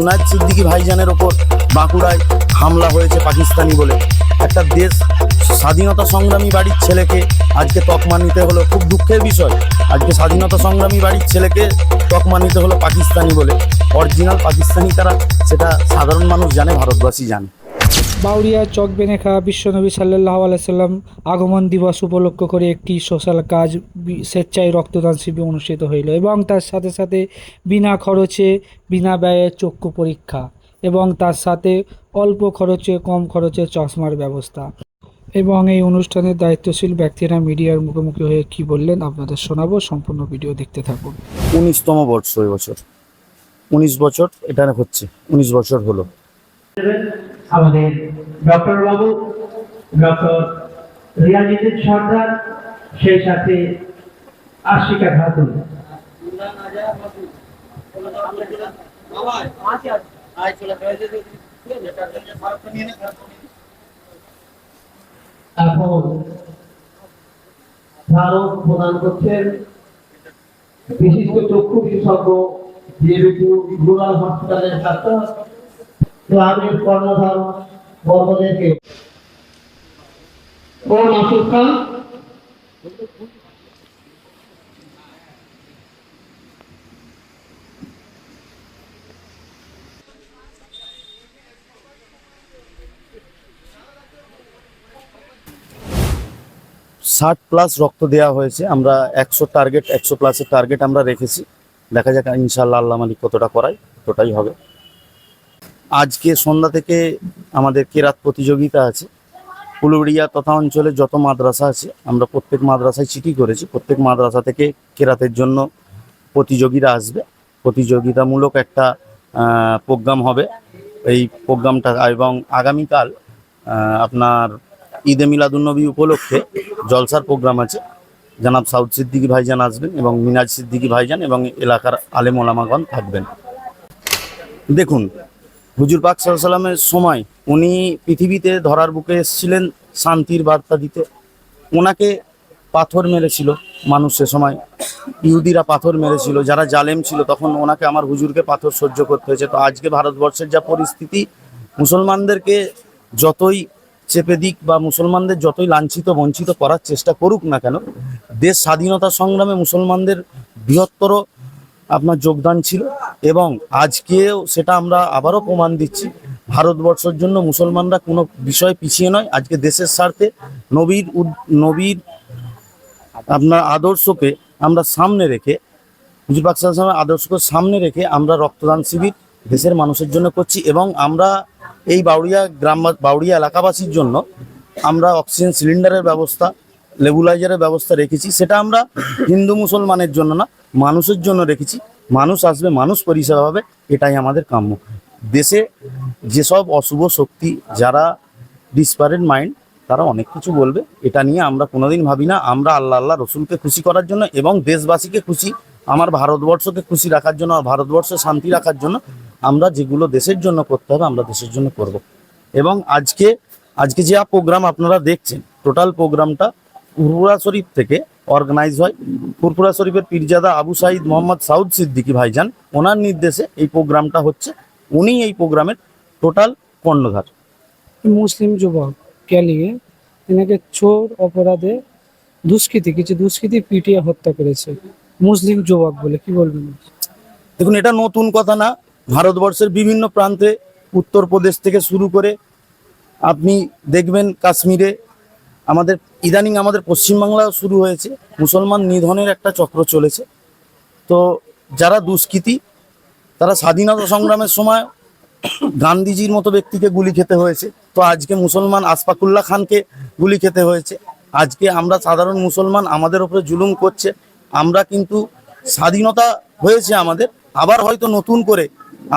জুনায়দ সিদ্দিকী ভাইজানের ওপর বাঁকুড়ায় হামলা হয়েছে পাকিস্তানি বলে। একটা দেশ স্বাধীনতা সংগ্রামী বাড়ির ছেলেকে আজকে তকমা নিতে হলো, খুব দুঃখের বিষয়। আজকে স্বাধীনতা সংগ্রামী বাড়ির ছেলেকে তকমা নিতে হলো পাকিস্তানি বলে। অরিজিনাল পাকিস্তানি তারা, সেটা সাধারণ মানুষ জানে, ভারতবাসী জানে। বাউরিয়া চক চকবেনেখা বিশ্বনবী সাল্লাহ আলাইসাল্লাম আগমন দিবস উপলক্ষ করে একটি সোশ্যাল কাজ স্বেচ্ছায় রক্তদান শিবির অনুষ্ঠিত হইল এবং তার সাথে সাথে বিনা খরচে বিনা ব্যয়ে চক্ষু পরীক্ষা এবং তার সাথে অল্প খরচে কম খরচে চশমার ব্যবস্থা এবং এই অনুষ্ঠানের দায়িত্বশীল ব্যক্তিরা মিডিয়ার মুখোমুখি হয়ে কি বললেন আপনাদের শোনাবো সম্পূর্ণ ভিডিও দেখতে থাকুন। উনিশতম বর্ষ বছর। উনিশ বছর এটা হচ্ছে উনিশ বছর হলো। আমাদের ডক্টর বাবু, ডক্টর রিয়াজিদ্দিন সর্দার সেই সাথে আশিকা খাতুন এখন ভারত প্রদান করছেন বিশিষ্ট চক্ষু বিশেষজ্ঞ যেহেতু রুরাল হসপিটালের ছাত্র গ্রামের কর্ণধার ও মাসুদ খান। ষাট প্লাস রক্ত দেওয়া হয়েছে আমরা একশো টার্গেট একশো প্লাসের টার্গেট আমরা রেখেছি। দেখা যাক ইনশাল্লাহ আল্লাহ মালিক কতটা করায় ততটাই হবে। আজকে সন্ধ্যা থেকে আমাদের কেরাত প্রতিযোগিতা আছে। উলুড়িয়া তথা অঞ্চলে যত মাদ্রাসা আছে, আমরা প্রত্যেক মাদ্রাসায় চিঠি করেছি। প্রত্যেক মাদ্রাসা থেকে কেরাতের জন্য প্রতিযোগীরা আসবে। প্রতিযোগিতামূলক একটা প্রোগ্রাম হবে। এই প্রোগ্রামটা এবং আগামীকাল আপনার ঈদে মিলাদুন্নবী উপলক্ষে জলসার প্রোগ্রাম আছে। জানাব সাউদ সিদ্দিকী ভাইজান আসবেন এবং মিনাজ সিদ্দিকি ভাইজান এবং এলাকার আলেম ওলামাগণ থাকবেন। দেখুন হুজুর পাক সাল্লামের সময় উনি পৃথিবীতে ধরার বুকে এসেছিলেন, শান্তির বার্তা দিতে। ওনাকে পাথর মেরেছিল মানুষ সে সময়। ইহুদিরা পাথর মেরেছিল, যারা জালেম ছিল তখন ওনাকে আমার হুজুরকে পাথর সহ্য করতে হয়েছে। তো আজকে ভারতবর্ষের যা পরিস্থিতি, মুসলমানদেরকে যতই চেপে দিক বা মুসলমানদের যতই লাঞ্ছিত, বঞ্চিত করার চেষ্টা করুক না কেন, দেশ স্বাধীনতা সংগ্রামে মুসলমানদের বৃহত্তর আপনার যোগদান ছিল। এবং আজকেও সেটা আমরা আবারও প্রমাণ দিচ্ছি। ভারতবর্ষের জন্য মুসলমানরা কোনো বিষয় পিছিয়ে নয়। আজকে দেশের স্বার্থে নবীর নবীর আপনার আদর্শকে আমরা সামনে রেখে, হুজুর পাক সাল্লাল্লাহু আলাইহি ওয়াসাল্লামের আদর্শকে সামনে রেখে আমরা রক্তদান শিবির দেশের মানুষের জন্য করছি এবং আমরা এই বাউড়িয়া গ্রাম, বাউড়িয়া এলাকাবাসীর জন্য আমরা অক্সিজেন সিলিন্ডারের ব্যবস্থা লেবুলাইজারের ব্যবস্থা রেখেছি। সেটা আমরা হিন্দু মুসলমানের জন্য না, মানুষের জন্য রেখেছি। মানুষ আসবে, মানুষ পরিষেবা পাবে, এটাই আমাদের কাম্য। দেশে যেসব অশুভ শক্তি, যারা ডিসপারেট মাইন্ড তারা অনেক কিছু বলবে, এটা নিয়ে আমরা কোনোদিন ভাবি না। আমরা আল্লাহ আল্লাহ রসুলকে খুশি করার জন্য এবং দেশবাসীকে খুশি, আমার ভারতবর্ষকে খুশি রাখার জন্য আর ভারতবর্ষে শান্তি রাখার জন্য আমরা যেগুলো দেশের জন্য করতে হবে, আমরা দেশের জন্য করব। এবং আজকে আজকে যে প্রোগ্রাম আপনারা দেখছেন টোটাল প্রোগ্রামটা ফুরফুরা শরীফ থেকে অর্গানাইজ হয়। ফুরফুরা শরীফের পীরজাদা আবু সাইদ মোহাম্মদ সাউদ সিদ্দিকী ভাইজান ওনার নির্দেশে এই প্রোগ্রামটা হচ্ছে। উনি এই প্রোগ্রামের টোটাল কর্ণধার। মুসলিম যুবক কে নিয়ে এনাকে চোর অপরাধে দুষ্কৃতী কিছু দুষ্কৃতী পিটিয়ে হত্যা করেছে। মুসলিম যুবক বলে কি বলবেন? দেখুন এটা নতুন কথা না। ভারতবর্ষের বিভিন্ন প্রান্তে উত্তরপ্রদেশ থেকে শুরু করে আপনি দেখবেন কাশ্মীরে আমাদের, ইদানিং আমাদের পশ্চিমবাংলাও শুরু হয়েছে, মুসলমান নিধনের একটা চক্র চলেছে। তো যারা দুষ্কৃতী, তারা স্বাধীনতা সংগ্রামের সময় গান্ধীজির মতো ব্যক্তিকে গুলি খেতে হয়েছে। তো আজকে মুসলমান আসফাকুল্লাহ খানকে গুলি খেতে হয়েছে। আজকে আমরা সাধারণ মুসলমান আমাদের ওপরে জুলুম করছে। আমরা কিন্তু স্বাধীনতা হয়েছে আমাদের, আবার হয়তো নতুন করে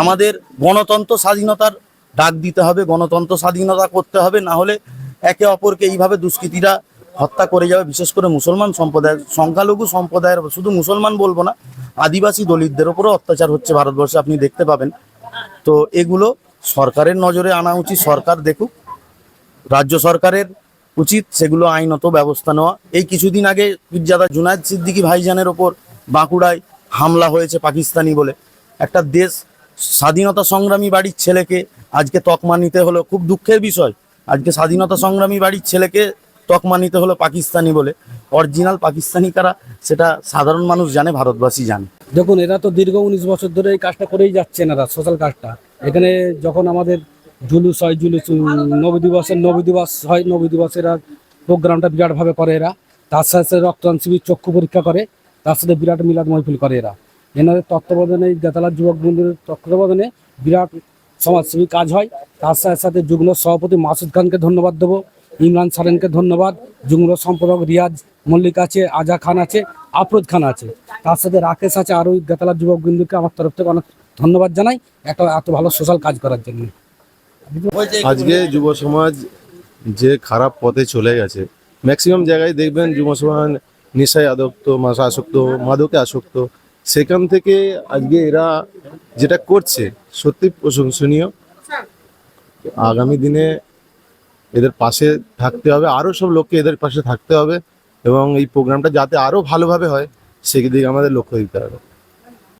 আমাদের গণতন্ত্র স্বাধীনতার ডাক দিতে হবে, গণতন্ত্র স্বাধীনতা করতে হবে, না হলে একে অপরকে এইভাবে দুষ্কৃতীরা হত্যা করে যাবে, বিশেষ করে মুসলমান সম্প্রদায়ের, সংখ্যালঘু সম্প্রদায়ের, শুধু মুসলমান বলব না, আদিবাসী দলিতদের উপরও অত্যাচার হচ্ছে ভারতবর্ষে, আপনি দেখতে পাবেন। তো এগুলো সরকারের নজরে আনা উচিত, সরকার দেখুক, রাজ্য সরকারের উচিত সেগুলো আইনত ব্যবস্থা নেওয়া। এই কিছুদিন আগে পীরজাদা জুনায়দ সিদ্দিকী ভাইজানের ওপর বাঁকুড়ায় হামলা হয়েছে পাকিস্তানি বলে। একটা দেশ স্বাধীনতা সংগ্রামী বাড়ির ছেলেকে আজকে তকমা নিতে হলো, খুব দুঃখের বিষয়। আজকে স্বাধীনতা সংগ্রামী বাড়ির ছেলেকে তকমা নিতে হলো পাকিস্তানি বলে। অরিজিনাল পাকিস্তানি কারা, সেটা সাধারণ মানুষ জানে, ভারতবাসী জানে। দেখুন, এরা তো দীর্ঘ উনিশ বছর ধরে এই কাজটা করেই যাচ্ছেন এরা সোশ্যাল কাজটা এখানে যখন আমাদের জুলুস হয়, জুলুস নবী দিবসের, নবী দিবস হয়, নবী দিবস এরা প্রোগ্রামটা বিরাটভাবে করে এরা। তার সাথে রক্তদান শিবির চক্ষু পরীক্ষা করে, তার সাথে বিরাট মিলাদ মহফিল করে এরা। এনাদের তত্ত্বাবধানে এই দেতালার যুবক বন্ধুদের তত্ত্বাবধানে বিরাট সমাজসেবী কাজ হয়। তার সাথে সাথে যুগ্ম সভাপতি মাসুদ খানকে ধন্যবাদ দেবো। ইমরান সারেনকে ধন্যবাদ। যুগ্ম সম্পাদক রিয়াজ মল্লিক আছে আজা খান আছে, আফরোজ খান আছে। তার সাথে রাকেশ আছে আরও দেতালার যুবক বিন্দুকে আমার তরফ থেকে অনেক ধন্যবাদ জানাই। একটা এত ভালো সোশ্যাল কাজ করার জন্য। আজকে যুব সমাজ যে খারাপ পথে চলে গেছে ম্যাক্সিমাম জায়গায় দেখবেন যুব সমাজ নেশায় আসক্ত আসক্ত, মাদকে আসক্ত সেখান থেকে আজকে এরা যেটা করছে, সত্যি প্রশংসনীয়। আগামী দিনে এদের পাশে থাকতে হবে আরও সব লোককে এদের পাশে থাকতে হবে এবং এই প্রোগ্রামটা যাতে আরও ভালোভাবে হয়, সেদিকে আমাদের লক্ষ্য দিতে হবে।